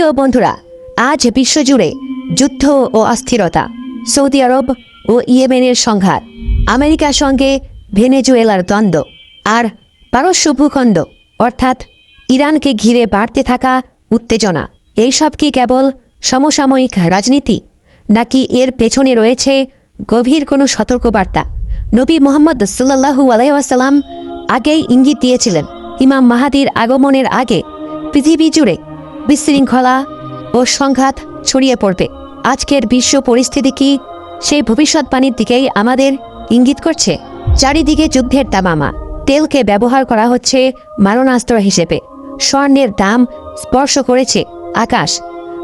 প্রিয় বন্ধুরা, আজ বিশ্বজুড়ে যুদ্ধ ও অস্থিরতা, সৌদি আরব ও ইয়েমেনের সংঘাত, আমেরিকার সঙ্গে ভেনেজুয়েলার দ্বন্দ্ব আর পারস্য ভূখণ্ড, অর্থাৎ ইরানকে ঘিরে বাড়তে থাকা উত্তেজনা, এইসব কি কেবল সমসাময়িক রাজনীতি, নাকি এর পেছনে রয়েছে গভীর কোনো সতর্কবার্তা? নবী মোহাম্মদ সাল্লাহু আলাইসাল্লাম আগেই ইঙ্গিত দিয়েছিলেন, ইমাম মাহাদির আগমনের আগে পৃথিবী জুড়ে বিশৃঙ্খলা ও সংঘাত ছড়িয়ে পড়বে। আজকের বিশ্ব পরিস্থিতি কি সেই ভবিষ্যৎবাণীর দিকেই আমাদের ইঙ্গিত করছে? চারিদিকে যুদ্ধের তামামা। তেলকে ব্যবহার করা হচ্ছে মারণাস্ত্র হিসেবে। স্বর্ণের দাম স্পর্শ করেছে আকাশ।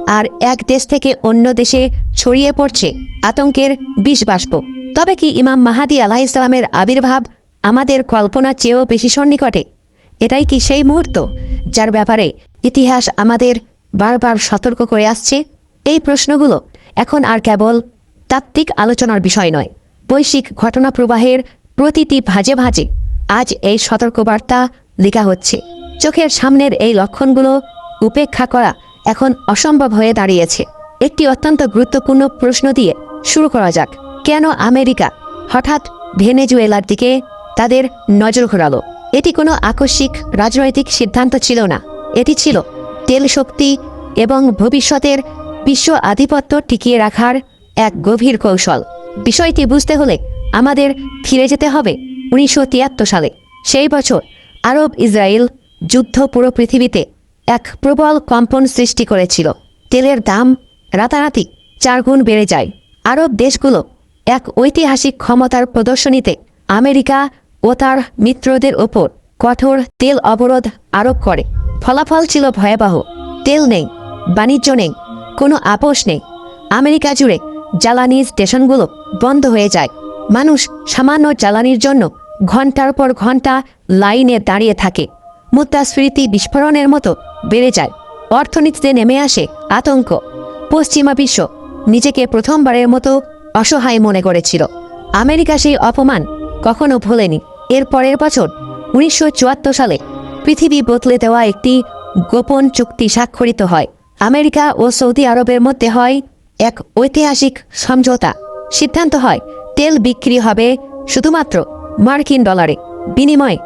আর এক দেশ থেকে অন্য দেশে ছড়িয়ে পড়ছে আতঙ্কের বিষ বাষ্প তবে কি ইমাম মাহাদি আলাহ ইসলামের আবির্ভাব আমাদের কল্পনার চেয়েও বেশি সন্নিকটে? এটাই কি সেই মুহূর্ত? যার ব্যাপারে ইতিহাস আমাদের বারবার সতর্ক করে আসছে। এই প্রশ্নগুলো এখন আর কেবল তাত্ত্বিক আলোচনার বিষয় নয়, বৈশ্বিক ঘটনা প্রবাহের প্রতিটি ভাজে ভাজে আজ এই সতর্কবার্তা লেখা হচ্ছে। চোখের সামনের এই লক্ষণগুলো উপেক্ষা করা এখন অসম্ভব হয়ে দাঁড়িয়েছে। একটি অত্যন্ত গুরুত্বপূর্ণ প্রশ্ন দিয়ে শুরু করা যাক। কেন আমেরিকা হঠাৎ ভেনেজুয়েলার দিকে তাদের নজর ঘোরালো? এটি কোনো আকস্মিক রাজনৈতিক সিদ্ধান্ত ছিল না। এটি ছিল তেল শক্তি এবং ভবিষ্যতের বিশ্ব আধিপত্য টিকিয়ে রাখার এক গভীর কৌশল। বিষয়টি বুঝতে হলে আমাদের ফিরে যেতে হবে উনিশশো তিয়াত্তর সালে। সেই বছর আরব ইসরায়েল যুদ্ধ পুরো পৃথিবীতে এক প্রবল কম্পন সৃষ্টি করেছিল। তেলের দাম রাতারাতি চারগুণ বেড়ে যায়। আরব দেশগুলো এক ঐতিহাসিক ক্ষমতার প্রদর্শনীতে আমেরিকা ও তার মিত্রদের ওপর কঠোর তেল অবরোধ আরোপ করে। ফলাফল ছিল ভয়াবহ। তেল নেই, বাণিজ্য নেই, কোনো আপোষ নেই। আমেরিকা জুড়ে জ্বালানি স্টেশনগুলো বন্ধ হয়ে যায়। মানুষ সামান্য জ্বালানির জন্য ঘণ্টার পর ঘণ্টা লাইনে দাঁড়িয়ে থাকে। মুদ্রাস্ফীতি বিস্ফোরণের মতো বেড়ে যায়। অর্থনীতিতে নেমে আসে আতঙ্ক। পশ্চিমা বিশ্ব নিজেকে প্রথমবারের মতো অসহায় মনে করেছিল। আমেরিকা সেই অপমান কখনো ভোলেনি। এর পরের বছর উনিশশো চুয়াত্তর সালে পৃথিবী বদলে দেওয়া একটি গোপন চুক্তি স্বাক্ষরিত হয়। আমেরিকা ও সৌদি আরবের মধ্যে হয় এক ঐতিহাসিক সমঝোতা। সিদ্ধান্ত হয়, তেল বিক্রি হবে শুধুমাত্র মার্কিন ডলারে। বিনিময়ে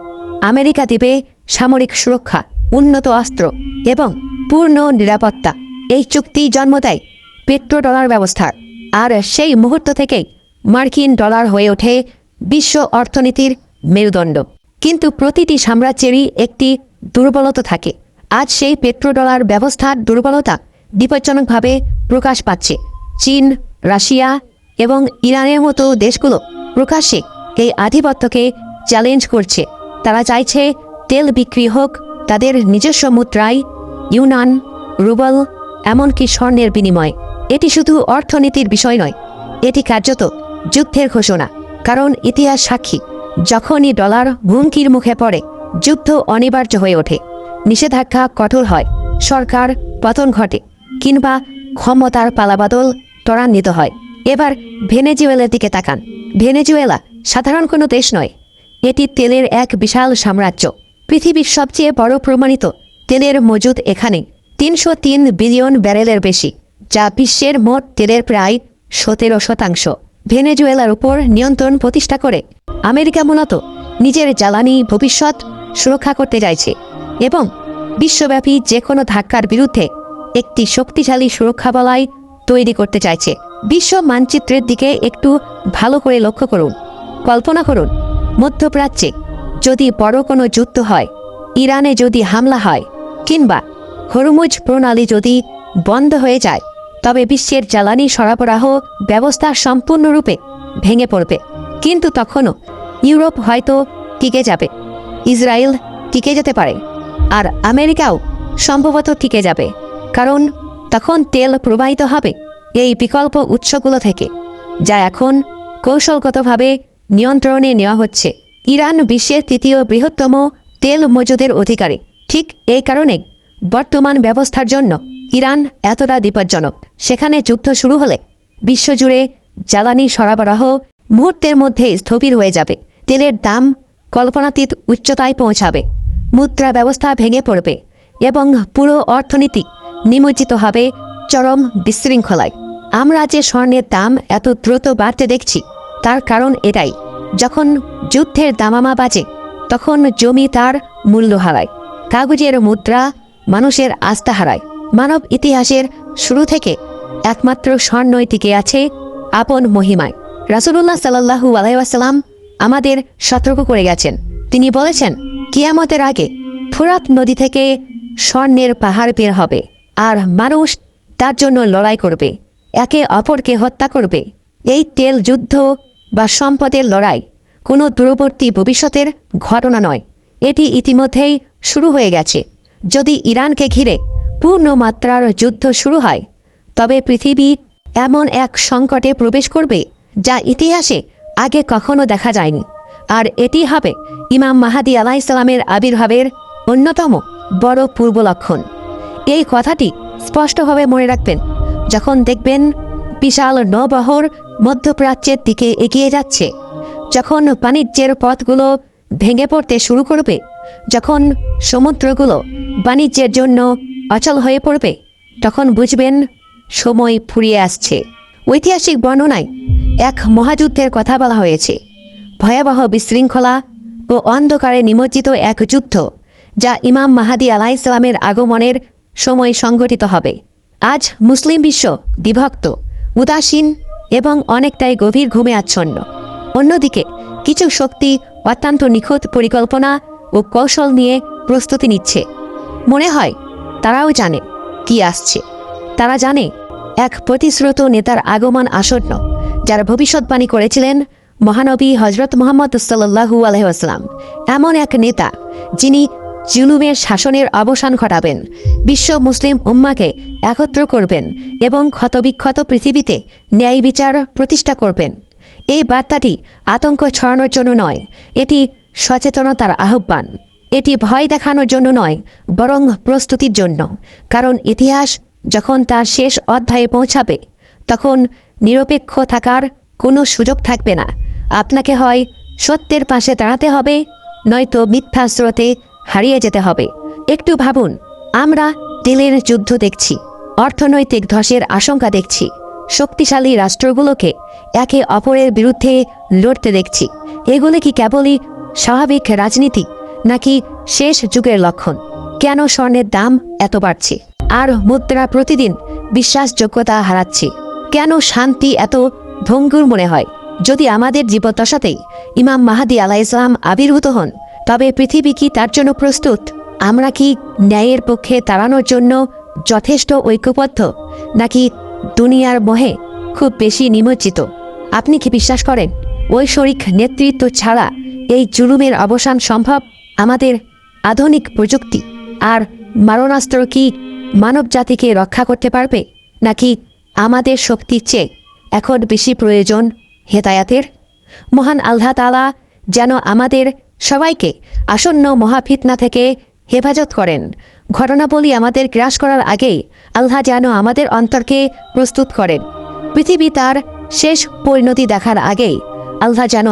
আমেরিকা দিবে সামরিক সুরক্ষা, উন্নত অস্ত্র এবং পূর্ণ নিরাপত্তা। এই চুক্তি জন্ম দেয় পেট্রো ডলার ব্যবস্থার। আর সেই মুহূর্ত থেকেই মার্কিন ডলার হয়ে ওঠে বিশ্ব অর্থনীতির মেরুদণ্ড। কিন্তু প্রতিটি সাম্রাজ্যেরই একটি দুর্বলতা থাকে। আজ সেই পেট্রোডলার ব্যবস্থার দুর্বলতা বিপজ্জনকভাবে প্রকাশ পাচ্ছে। চীন, রাশিয়া এবং ইরানের মতো দেশগুলো প্রকাশ্যে এই আধিপত্যকে চ্যালেঞ্জ করছে। তারা চাইছে তেল বিক্রি হোক, তাদের নিজস্ব মুদ্রায় ইউনান, রুবল, এমনকি স্বর্ণের বিনিময়। এটি শুধু অর্থনীতির বিষয় নয়, এটি কার্যত যুদ্ধের ঘোষণা, কারণ ইতিহাস সাক্ষী। যখনই ডলার হুমকির মুখে পড়ে, যুদ্ধ অনিবার্য হয়ে ওঠে। নিষেধাজ্ঞা কঠোর হয়, সরকার পতন ঘটে, কিংবা ক্ষমতার পালাবাদল ত্বরান্বিত হয়। এবার ভেনেজুয়েলার দিকে তাকান। ভেনেজুয়েলা সাধারণ কোনো দেশ নয়। এটি তেলের এক বিশাল সাম্রাজ্য। পৃথিবীর সবচেয়ে বড় প্রমাণিত তেলের মজুদ এখানে তিনশো তিন বিলিয়ন ব্যারেলের বেশি, যা বিশ্বের মোট তেলের প্রায় সতেরো শতাংশ। ভেনেজুয়েলার উপর নিয়ন্ত্রণ প্রতিষ্ঠা করে। আমেরিকা মূলত নিজের জ্বালানি ভবিষ্যৎ সুরক্ষা করতে চাইছে এবং বিশ্বব্যাপী যে কোনো ধাক্কার বিরুদ্ধে একটি শক্তিশালী সুরক্ষা বলয় তৈরি করতে চাইছে। বিশ্ব মানচিত্রের দিকে একটু ভালো করে লক্ষ্য করুন। কল্পনা করুন, মধ্যপ্রাচ্যে যদি বড় কোনো যুদ্ধ হয়, ইরানে যদি হামলা হয় কিংবা হরমুজ প্রণালী যদি বন্ধ হয়ে যায় তবে বিশ্বের জ্বালানি সরবরাহ ব্যবস্থা সম্পূর্ণরূপে ভেঙে পড়বে। কিন্তু তখনও ইউরোপ হয়তো টিকে যাবে, ইসরায়েল টিকে যেতে পারে, আর আমেরিকাও সম্ভবত টিকে যাবে, কারণ তখন তেল প্রবাহিত হবে এই বিকল্প উৎসগুলো থেকে, যা এখন কৌশলগতভাবে নিয়ন্ত্রণে নেওয়া হচ্ছে। ইরান বিশ্বের তৃতীয় বৃহত্তম তেল মজুদের অধিকারী। ঠিক এই কারণে বর্তমান ব্যবস্থার জন্য ইরান এতটা বিপজ্জনক। সেখানে যুদ্ধ শুরু হলে বিশ্বজুড়ে জ্বালানি সরবরাহ মুহূর্তের মধ্যে স্থবির হয়ে যাবে। তেলের দাম কল্পনাতীত উচ্চতায় পৌঁছাবে। মুদ্রা ব্যবস্থা ভেঙে পড়বে এবং পুরো অর্থনীতি নিমজ্জিত হবে চরম বিশৃঙ্খলায়। আমরা যে স্বর্ণের দাম এত দ্রুত বাড়তে দেখছি, তার কারণ এটাই। যখন যুদ্ধের দামামা বাজে, তখন জমি তার মূল্য হারায়। কাগজের মুদ্রা মানুষের আস্থা হারায়। মানব ইতিহাসের শুরু থেকে একমাত্র স্বর্ণই টিকে আছে আপন মহিমায়। রাসুলুল্লাহ সাল্লাহু আলাইসাল্লাম আমাদের সতর্ক করে গেছেন। তিনি বলেছেন, কিয়ামতের আগে ফুরাত নদী থেকে স্বর্ণের পাহাড় বের হবে, আর মানুষ তার জন্য লড়াই করবে, একে অপরকে হত্যা করবে। এই তেল যুদ্ধ বা সম্পদের লড়াই কোনো দূরবর্তী ভবিষ্যতের ঘটনা নয়। এটি ইতিমধ্যেই শুরু হয়ে গেছে। যদি ইরানকে ঘিরে পূর্ণ মাত্রার যুদ্ধ শুরু হয়। তবে পৃথিবী এমন এক সংকটে প্রবেশ করবে যা ইতিহাসে আগে কখনো দেখা যায়নি। আর এটি হবে ইমাম মাহাদি আলাইসালামের আবির্ভাবের অন্যতম বড় পূর্ব লক্ষণ। এই কথাটি স্পষ্টভাবে মনে রাখবেন, যখন দেখবেন বিশাল নবহর মধ্যপ্রাচ্যের দিকে এগিয়ে যাচ্ছে, যখন বাণিজ্যের পথগুলো ভেঙে পড়তে শুরু করবে, যখন সমুদ্রগুলো বাণিজ্যের জন্য অচল হয়ে পড়বে। তখন বুঝবেন, সময় ফুরিয়ে আসছে। ঐতিহাসিক বর্ণনায় এক মহাযুদ্ধের কথা বলা হয়েছে। ভয়াবহ বিশৃঙ্খলা ও অন্ধকারে নিমজ্জিত এক যুদ্ধ, যা ইমাম মাহাদি আলাহ ইসলামের আগমনের সময় সংঘটিত হবে। আজ মুসলিম বিশ্ব বিভক্ত, উদাসীন এবং অনেকটাই গভীর ঘুমে আচ্ছন্ন। অন্যদিকে, কিছু শক্তি অত্যন্ত নিখুঁত পরিকল্পনা ও কৌশল নিয়ে প্রস্তুতি নিচ্ছে। মনে হয় তারাও জানে কি আসছে। তারা জানে এক প্রতিশ্রুত নেতার আগমন আসন্ন, যারা ভবিষ্যৎবাণী করেছিলেন মহানবী হজরত মোহাম্মদ সাল্লাহু আলহাম এমন এক নেতা যিনি জুলুমের শাসনের অবসান ঘটাবেন, বিশ্ব মুসলিম উম্মাকে একত্র করবেন এবং ক্ষতবিক্ষত পৃথিবীতে ন্যায় বিচার প্রতিষ্ঠা করবেন। এই বার্তাটি আতঙ্ক ছড়ানোর জন্য নয়, এটি সচেতনতার আহ্বান। এটি ভয় দেখানোর জন্য নয়, বরং প্রস্তুতির জন্য। কারণ ইতিহাস যখন তার শেষ অধ্যায়ে পৌঁছাবে, তখন নিরপেক্ষ থাকার কোনো সুযোগ থাকবে না। আপনাকে হয় সত্যের পাশে দাঁড়াতে হবে, নয়তো মিথ্যা স্রোতে হারিয়ে যেতে হবে। একটু ভাবুন, আমরা তেলের যুদ্ধ দেখছি, অর্থনৈতিক ধসের আশঙ্কা দেখছি, শক্তিশালী রাষ্ট্রগুলোকে একে অপরের বিরুদ্ধে লড়তে দেখছি। এগুলো কি কেবলই স্বাভাবিক রাজনীতি? নাকি শেষ যুগের লক্ষণ? কেন স্বর্ণের দাম এত বাড়ছে? আর মুদ্রা প্রতিদিন বিশ্বাসযোগ্যতা হারাচ্ছে। কেন শান্তি এত ভঙ্গুর মনে হয়? যদি আমাদের জীবদ্দশাতেই ইমাম মাহাদি আলাহ ইসলাম আবির্ভূত হন, তবে পৃথিবী কি তার জন্য প্রস্তুত? আমরা কি ন্যায়ের পক্ষে তাড়ানোর জন্য যথেষ্ট ঐক্যবদ্ধ, নাকি দুনিয়ার মোহে খুব বেশি নিমজ্জিত? আপনি কি বিশ্বাস করেন? ঐশ্বরিক নেতৃত্ব ছাড়া এই জুলুমের অবসান সম্ভব? আমাদের আধুনিক প্রযুক্তি আর মারণাস্ত্র কি মানব জাতিকে রক্ষা করতে পারবে, নাকি আমাদের শক্তির চেয়ে এখন বেশি প্রয়োজন হেতায়াতের মহান আল্লাহ তালা যেন আমাদের সবাইকে আসন্ন মহাফিতনা থেকে হেফাজত করেন। ঘটনাবলী আমাদের গ্রাস করার আগেই আল্লাহ যেন আমাদের অন্তরকে প্রস্তুত করেন। পৃথিবী তার শেষ পরিণতি দেখার আগেই আল্লাহ যেন